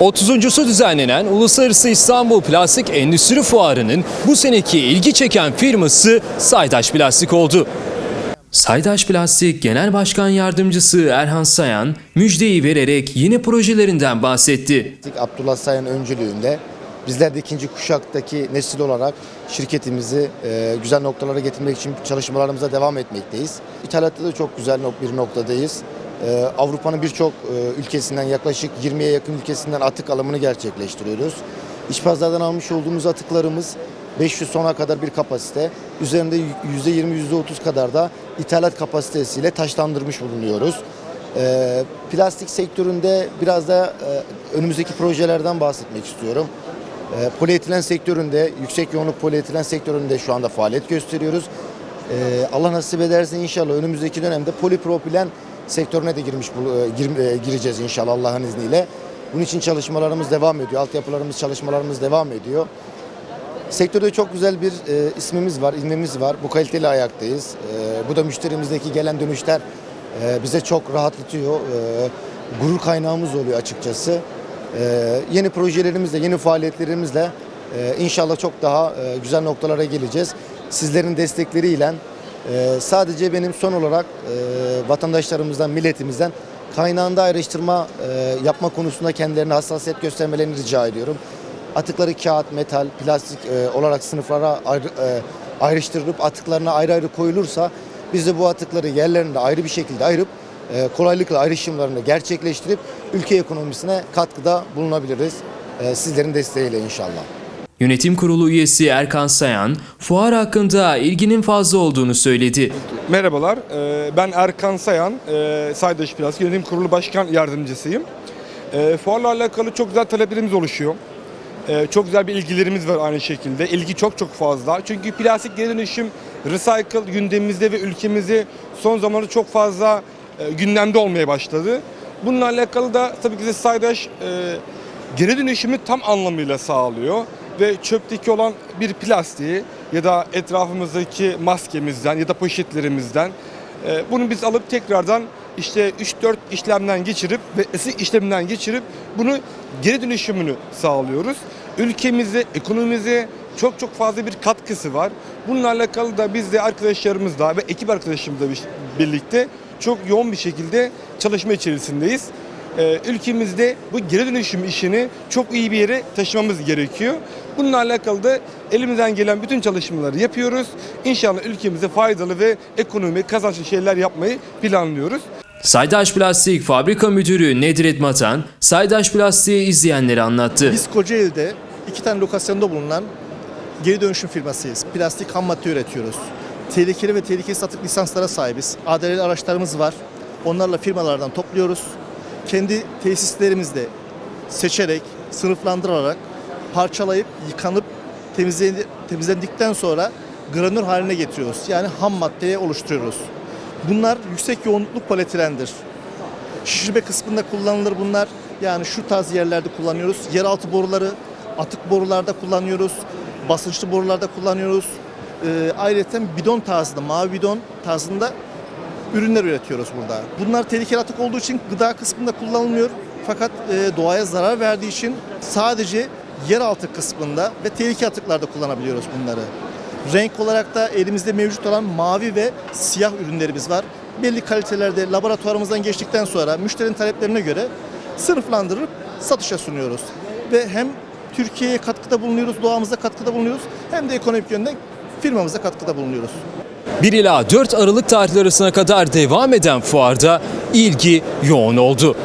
30.sü düzenlenen Uluslararası İstanbul Plastik Endüstri Fuarı'nın bu seneki ilgi çeken firması Saydaş Plastik oldu. Saydaş Plastik Genel Başkan Yardımcısı Erhan Sayan müjdeyi vererek yeni projelerinden bahsetti. Abdullah Sayan öncülüğünde bizler de ikinci kuşaktaki nesil olarak şirketimizi e, güzel noktalara getirmek için çalışmalarımıza devam etmekteyiz. İthalatta da çok güzel bir noktadayız. E, Avrupa'nın birçok e, ülkesinden yaklaşık 20'ye yakın ülkesinden atık alımını gerçekleştiriyoruz. İç pazardan almış olduğumuz atıklarımız 500 tona kadar bir kapasite. Üzerinde %20, %30 kadar da ithalat kapasitesiyle taşlandırmış bulunuyoruz. Ee, plastik sektöründe biraz da e, önümüzdeki projelerden bahsetmek istiyorum. Ee, polietilen sektöründe, yüksek yoğunluk polietilen sektöründe şu anda faaliyet gösteriyoruz. Ee, Allah nasip ederse inşallah önümüzdeki dönemde polipropilen sektörüne de girmiş e, e, gireceğiz inşallah Allah'ın izniyle. Bunun için çalışmalarımız devam ediyor. Altyapılarımız, çalışmalarımız devam ediyor. Sektörde çok güzel bir e, ismimiz var, ilmemiz var. Bu kaliteli ayaktayız. E, bu da müşterimizdeki gelen dönüşler e, bize çok rahatlatıyor. E, gurur kaynağımız oluyor açıkçası. E, yeni projelerimizle, yeni faaliyetlerimizle e, inşallah çok daha e, güzel noktalara geleceğiz. Sizlerin destekleriyle e, sadece benim son olarak e, vatandaşlarımızdan, milletimizden kaynağında ayrıştırma e, yapma konusunda kendilerine hassasiyet göstermelerini rica ediyorum. Atıkları kağıt, metal, plastik e, olarak sınıflara ayrı, ayrıştırılıp atıklarına ayrı ayrı koyulursa biz de bu atıkları yerlerinde ayrı bir şekilde ayırıp kolaylıkla ayrışımlarını gerçekleştirip ülke ekonomisine katkıda bulunabiliriz. Sizlerin desteğiyle inşallah. Yönetim Kurulu üyesi Erkan Sayan, fuar hakkında ilginin fazla olduğunu söyledi. Merhabalar, e, ben Erkan Sayan, e, Saydaş Plastik Yönetim Kurulu Başkan Yardımcısıyım. E, Fuarla alakalı çok güzel taleplerimiz oluşuyor. Çok güzel bir ilgilerimiz var aynı şekilde. İlgi çok çok fazla. Çünkü plastik geri dönüşüm, recycle gündemimizde ve ülkemizde son zamanlarda çok fazla gündemde olmaya başladı. Bununla alakalı da tabii ki de Saydaş geri dönüşümü tam anlamıyla sağlıyor ve çöpteki olan bir plastiği ya da etrafımızdaki maskemizden ya da poşetlerimizden e, bunu biz alıp tekrardan işte 3-4 işlemden geçirip ve ısı işleminden geçirip bunu geri dönüşümünü sağlıyoruz. Ülkemize, ekonomimize çok çok fazla bir katkısı var. Bununla alakalı da biz de arkadaşlarımızla ve ekip arkadaşlarımızla bir- birlikte çok yoğun bir şekilde çalışma içerisindeyiz. Ee, ülkemizde bu geri dönüşüm işini çok iyi bir yere taşımamız gerekiyor. Bununla alakalı da elimizden gelen bütün çalışmaları yapıyoruz. İnşallah ülkemize faydalı ve ekonomi kazançlı şeyler yapmayı planlıyoruz. Saydaş Plastik Fabrika Müdürü Nedret Matan, Saydaş Plastik'i izleyenlere anlattı. Biz Kocaeli'de iki tane lokasyonda bulunan geri dönüşüm firmasıyız. Plastik ham madde üretiyoruz. Tehlikeli ve tehlikesiz atık lisanslara sahibiz. ADR'li araçlarımız var. Onlarla firmalardan topluyoruz. Kendi tesislerimizde seçerek, sınıflandırarak, parçalayıp, yıkanıp temizlendi- temizlendikten sonra granür haline getiriyoruz. Yani ham maddeye oluşturuyoruz. Bunlar yüksek yoğunluklu polietilendir. Şişirme kısmında kullanılır bunlar. Yani şu tarz yerlerde kullanıyoruz. Yeraltı boruları, atık borularda kullanıyoruz. Basınçlı borularda kullanıyoruz. Ee, ayrıca bidon tarzında, mavi bidon tarzında ürünler üretiyoruz burada. Bunlar tehlikeli atık olduğu için gıda kısmında kullanılmıyor. Fakat e, doğaya zarar verdiği için sadece yeraltı kısmında ve tehlikeli atıklarda kullanabiliyoruz bunları. Renk olarak da elimizde mevcut olan mavi ve siyah ürünlerimiz var. Belli kalitelerde laboratuvarımızdan geçtikten sonra müşterinin taleplerine göre sınıflandırıp satışa sunuyoruz. Ve hem Türkiye'ye katkıda bulunuyoruz, doğamıza katkıda bulunuyoruz hem de ekonomik yönden firmamıza katkıda bulunuyoruz. 1 ila 4 Aralık tarihleri arasına kadar devam eden fuarda ilgi yoğun oldu.